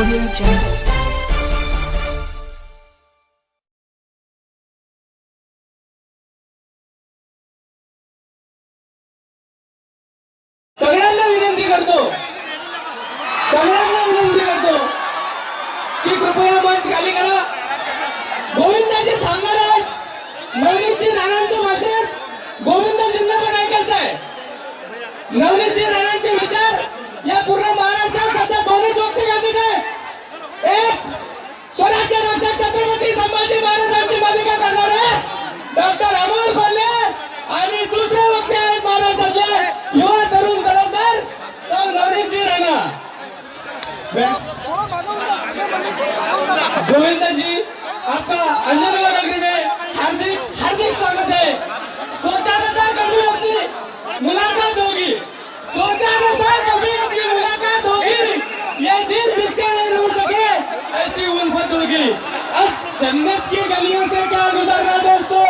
सगळ्यांना विनंती करतो. सगळ्यांना विनंती करतो. की कृपया मंच खाली करा. गोविंदाजी थांबणार आहेत. नवनीतजी राणांचं भाषण गोविंदाजींना पण ऐकायचं आहे. नवनीतजी गोविंद जी आपका अंजनगर नगरी में हार्दिक हार्दिक स्वागत है। सोचा न था कभी अपनी मुलाकात होगी। सोचा न था कभी अपनी मुलाकात होगी। ये दिन जिसके नहीं रो सके ऐसी उल्फत होगी। अब जन्नत की गलियों से क्या गुजरना दोस्तों?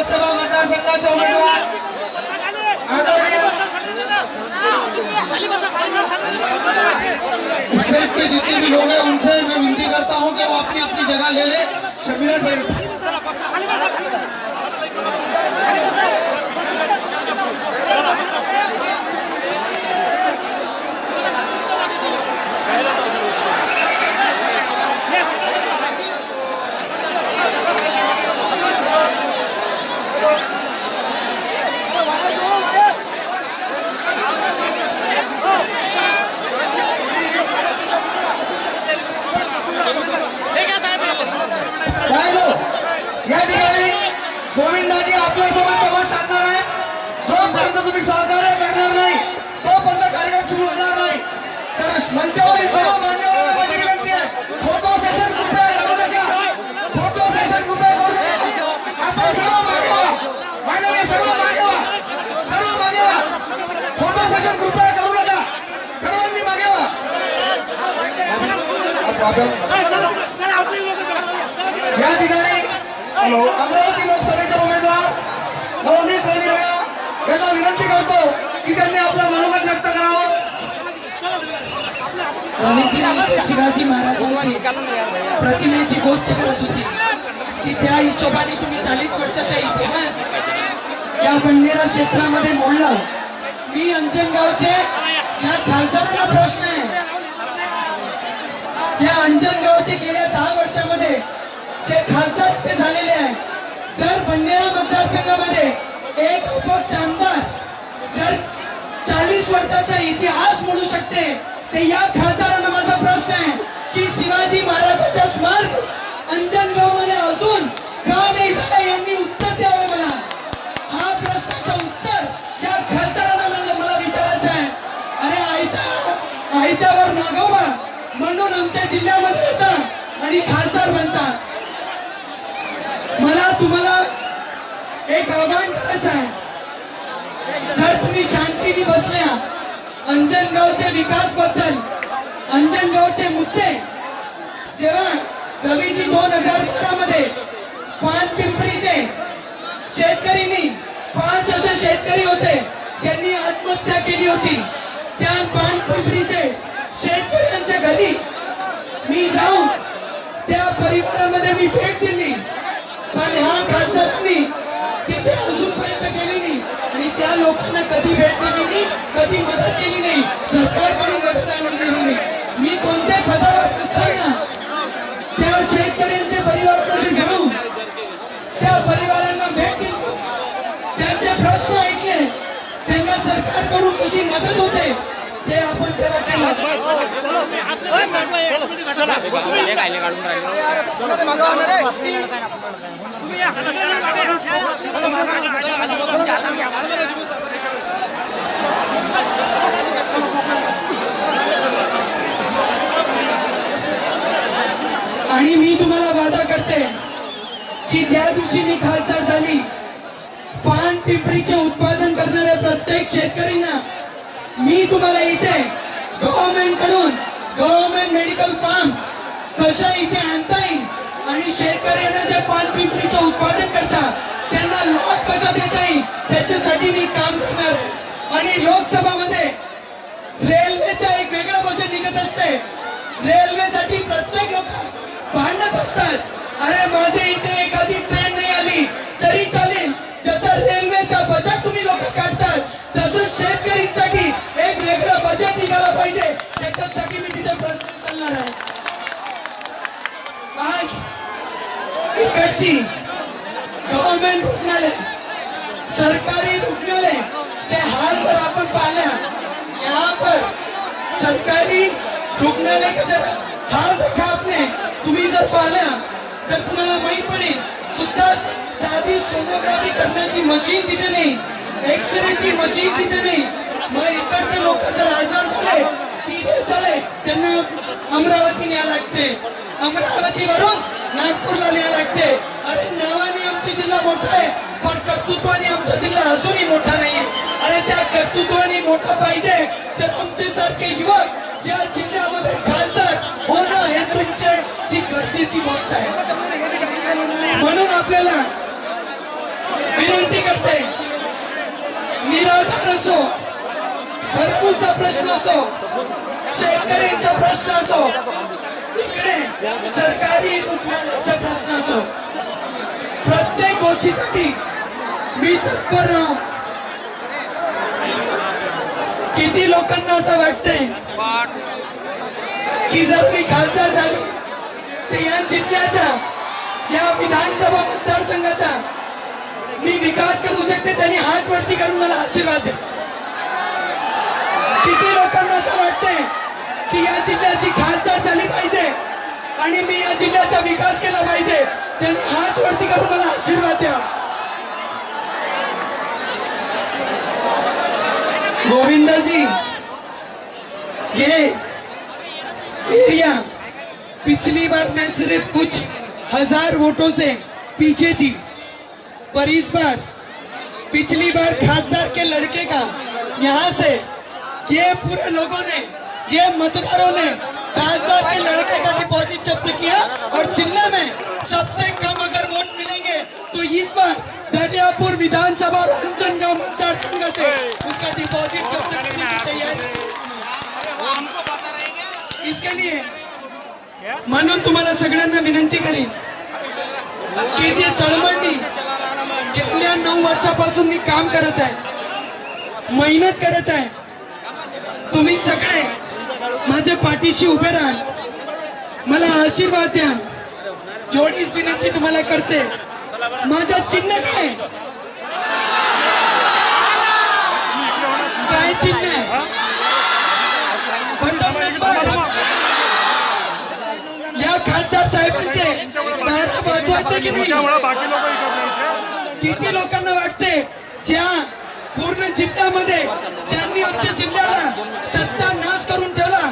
लोकसभा मतदारसंघाचे उमेदवार. आदरणीय स्टेज जितने भी लोग हैं, उनसे मैं विनती करता हूँ कि वो अपनी अपनी जगह ले ले। शबीर या ठिकाणी अमरावती लोकसभेचे उमेदवार नवनीत रवी राणा यांना विनंती करतो की त्यांनी आपलं मनोगत व्यक्त करावं. रवीजी शिवाजी महाराजांची प्रतिमेची गोष्ट करत होती. की ज्या हिशोबाने तुम्ही चाळीस वर्षाचा इतिहास या बंडेरा क्षेत्रामध्ये मोडलं मी अंजनगावचे या खासदारांना प्रश्न आहे. या अंजनगावचे गेल्या दहा वर्षामध्ये जे खासदार ते झालेले आहे. जर बंडेरा मतदारसंघामध्ये एक अपक्ष आमदार जर चाळीस वर्षाचा इतिहास म्हणू शकते ते या खासदारांना माझा प्रश्न आहे की शिवाजी महाराजांचा स्मारक अंजनगावमध्ये अजून का नाही झालं यांनी उत्तर द्यावे मला? हा प्रश्नाचं उत्तर या खासदारांना मला मला विचारायचं आहे. अरे आयता आयत्यावर मागोवा म्हणून आमच्या जिल्ह्यामध्ये येतात आणि खासदार बनतात. मला तुम्हाला एक आव्हान करायचं आहे. जर तुम्ही शांतीने बसल्या अंजनगावचे विकासबद्दल अंजनगावचे मुद्दे जेव्हा रवीजी दोन हजार बारा मध्ये पाच पिंपरीचे शेतकरीनी पाच असे शेतकरी होते ज्यांनी आत्महत्या केली होती. त्या पान पिंपरीचे शेतकऱ्यांच्या घरी मी जाऊन त्या परिवारामध्ये मी भेट दिली. पण ह्या खासदारांनी तिथे अजूनपर्यंत गेली नाही. आणि त्या लोकांना कधी भेट दिली नाही कधी मदत केली नाही. सरकारकडून मदत आणून दिली नाही. मी कोणत्या पदावर नसताना त्या शेतकऱ्यांच्या परिवारामध्ये घेऊन त्या परिवारांना भेट दिली त्यांचे प्रश्न ऐकले. त्यांना सरकारकडून कशी मदत होते? ते आपण आणि मी तुम्हाला वादा करते की ज्या दिवशी मी खासदार झाली पान पिंपरीचे उत्पादन मी तुम्हाला इथे गव्हर्नमेंटकडून गव्हर्नमेंट मेडिकल फार्म कशा इथे आणता येईल आणि शेतकऱ्यांना जे पानपिंपरीचं उत्पादन करतात त्यांना लॉट कसा देता येईल त्याच्यासाठी मी काम करणार आहे. आणि लोकसभामध्ये रेल्वेचं एक वेगळं बजेट निघत असते रेल्वेसाठी प्रत्येक लोक भांडत असतात. अरे माझे आज गव्हर्नमेंट रुग्णालय सरकारी रुग्णालय जे हाल पर आपण पाहिल्या यहाँ पर सरकारी रुग्णालय का जर हाल देखा आपने तुम्ही जर पाहिला तर तुम्हाला माहीत पडेल सुद्धा साधी सोनोग्राफी करण्याची मशीन तिथे नाही एक्सरेची मशीन तिथे नाही. मग इकडचे लोक जर आजार झाले सिरियस झाले त्यांना अमरावती न्याय लागते. अमरावतीवरून नागपूरला न्याय लागते. अरे नावाने आमची जिल्हा मोठा आहे पण कर्तृत्वाने आमचा जिल्हा अजूनही मोठा नाहीये. आणि त्या कर्तृत्वाने मोठा पाहिजे तर आमचे सारखे युवक या जिल्ह्यामध्ये खासदार होणं हे तुमच्याची गरजेची गोष्ट आहे. म्हणून आपल्याला विनंती करते निराधार असो घरकुलचा प्रश्न असो शेतकऱ्यांचा प्रश्न असो इकडे. सरकारी रुग्णालयाचा प्रश्न असो प्रत्येक गोष्टीसाठी मी तत्पर राहू किती लोकांना असं वाटतंय की जर मी खासदार झालो तर या जिल्ह्याचा या विधानसभा मतदारसंघाचा मी विकास करू शकते त्यांनी हात वरती करून मला आशीर्वाद द्या. किती लोकांना असं वाटतंय की या जिल्ह्याची खासदार झाली पाहिजे. आणि मी या जिल्ह्याचा विकास केला पाहिजे. त्यांनी हात वरती करून मला आशीर्वाद द्या. गोविंदाजी ये एरिया. पिछली बार मैं सिर्फ कुछ हजार वोटों से पीछे थी पर इस बार पिछली बार खासदार के लड़के का यहाँ से ये पूरे लोगों ने ये मतदारों ने खासदार के लड़के का डिपॉजिट जब्त किया और ज़िले में सबसे कम अगर वोट मिलेंगे तो इस बार दरियापुर विधानसभा और अंजनगांव मतदार संघ से उसका डिपॉजिट जब्त करने की तैयारी इसके लिए म्हणून तुम्हाला सगळ्यांना विनंती करीन की जी तळमळणी गेल्या नऊ वर्षापासून मी काम करत आहे मेहनत करत आहे. तुम्ही सगळे माझ्या पाठीशी उभे राहा. मला आशीर्वाद द्या. एवढीच विनंती तुम्हाला करते. माझ्या चिन्ह काय? काय चिन्ह आहे? नंबर या खासदार साहेबांचे नारा वाजवायचे की नाही? किती लोकांना वाटते? ज्या पूर्ण जिल्ह्यामध्ये ज्यांनी आमच्या जिल्ह्याला सत्ता नाश करून ठेवला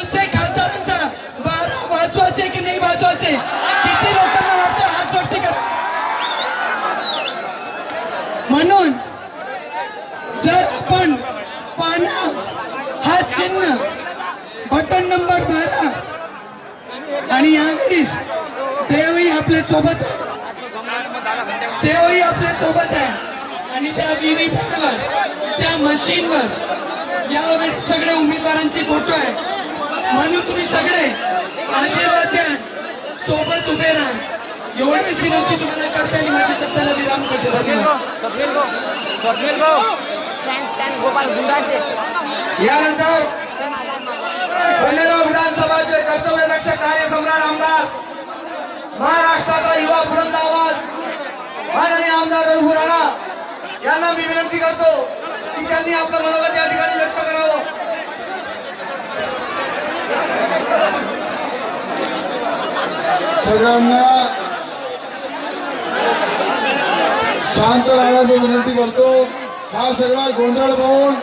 असे खासदारांचा बारा वाजवायचे की नाही वाजवायचे किती लोकांना वाटतं हात वाटते करा. म्हणून जर आपण पाना हा चिन्ह बटन नंबर बारा आणि यावेळीस देवही आपल्यासोबत आहे. देवही आपल्यासोबत आहे. आणि त्या विवी त्या मशीनवर यावर सगळ्या उमेदवारांची फोटो आहे. म्हणून तुम्ही सगळे आशीर्वाद द्या सोबत उभे राहा. एवढीच विनंती तुम्हाला करते आणि माझ्या शब्दाला विराम करते. यानंतर बल्लेगाव विधानसभाचे कर्तव्यदक्ष कार्यसम्राट आमदार महाराष्ट्राचा युवा बुलंद आवाज माननीय आमदार रघु राणा यांना मी विनंती करतो की त्यांनी आपलं मनोगत या ठिकाणी व्यक्त करावं. सगळ्यांना शांत राहण्याची विनंती करतो. हा सगळा गोंधळ पाहून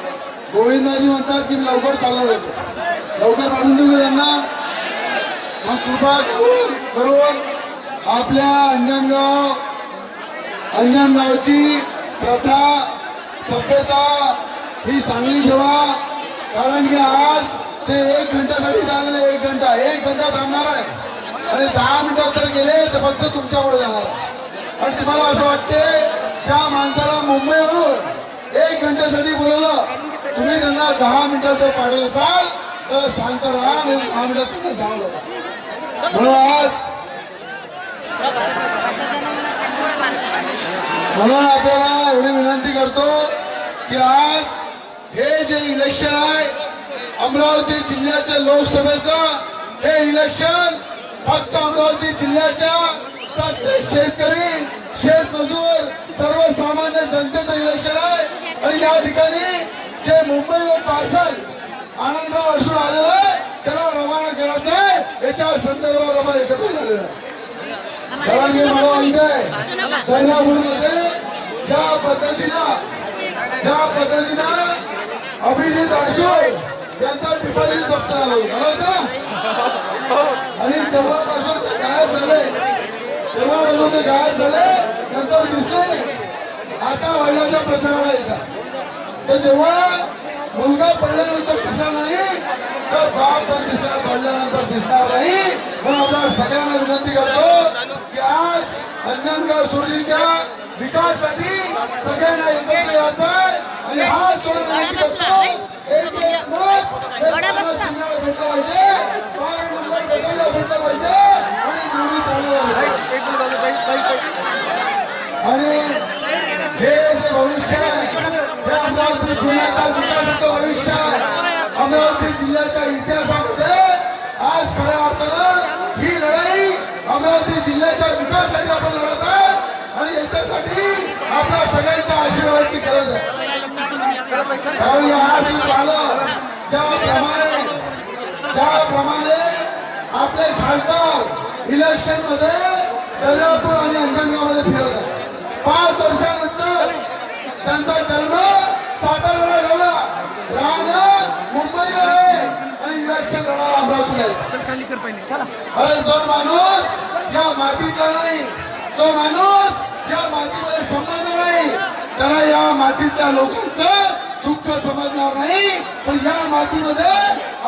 गोविंदाजी म्हणतात की मी लवकर चालला जातो लवकर पाठवून देऊ त्यांना हा कृपा करून करून आपल्या अंजनगाव अंजनगावची प्रथा सभ्यता ही चांगली ठेवा. कारण की आज ते एक घंट्यासाठी झालेले एक घंटा एक घंटा थांबणार आहे. आणि दहा मिनिटात तर गेले तर फक्त तुमच्यामुळे जाणार आणि तुम्हाला असं वाटते ज्या माणसाला मुंबईवरून एक घंट्यासाठी बोलवलं तुम्ही त्यांना दहा मिनिटात जर पाठवलं असाल तर शांत राहा आणि दहा मिनिटात तुम्ही जावलं म्हणून आज म्हणून आपल्याला एवढी विनंती करतो की आज हे जे इलेक्शन आहे अमरावती जिल्ह्याच्या लोकसभेचं हे इलेक्शन फक्त अमरावती जिल्ह्याच्या प्रत्येक शेतकरी शेतमजूर सर्वसामान्य जनतेचं इलेक्शन आहे. आणि या ठिकाणी जे मुंबईवर पार्सल आनंद वर्षून आलेलं आहे त्याला रवाना करायचं आहे याच्या संदर्भात आपण एकत्र झालेलं आहे. कारण की मला माहीत आहे. संघापूरमध्ये ज्या पद्धतीनं ज्या पद्धतीनं अभिजित अडसूळ यांचा जप्त झाला होता. मला होतं आणि तेव्हापासून ते गायब झाले. तेव्हापासून ते गायब झाले नंतर दिसले. आता वडिलांच्या प्रचाराला येतात. तर जेव्हा मुलगा पडल्यानंतर दिसणार नाही तर बाप पण दिसणार पडल्यानंतर दिसणार नाही. म्हणून आपल्या सगळ्यांना विनंती करतो की आज अंजनगाव सुरजीच्या विकासासाठी सगळ्यांना एकत्र यायचं आणि हा जोडून विनंती करतो एक एक मत पाण्यात शिंगाला भेटलं पाहिजे. बारा नंबर भेटायला भेटलं पाहिजे. आणि निवडून हे जे भविष्य हे अमरावती जिल्ह्याचा विकासाचं भविष्य अमरावती जिल्ह्याच्या इतिहासामध्ये आज खऱ्या अर्थानं ही लढाई अमरावती जिल्ह्याच्या विकासासाठी आपण लढत आहे आणि याच्यासाठी आपल्या सगळ्यांच्या आशीर्वादाची गरज आहे. कारण या आज झालं ज्याप्रमाणे ज्याप्रमाणे आपले खासदार इलेक्शनमध्ये दर्यापूर आणि अंजनगावमध्ये फिरत आहे पाच वर्षानंतर त्यांचा जन्म साताऱ्याला झाला राहणं मुंबईला आहे अमरावतीला आहे अरे जो माणूस या मातीतला नाही तो माणूस या मातीमध्ये संबंध नाही त्याला या मातीतल्या लोकांचं दुःख समजणार नाही. पण या मातीमध्ये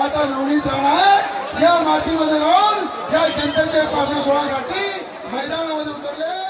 आता नवनीत राहणार या मातीमध्ये राहून या जनतेच्या पाठीशी सोडण्यासाठी मैदानामध्ये उतरले.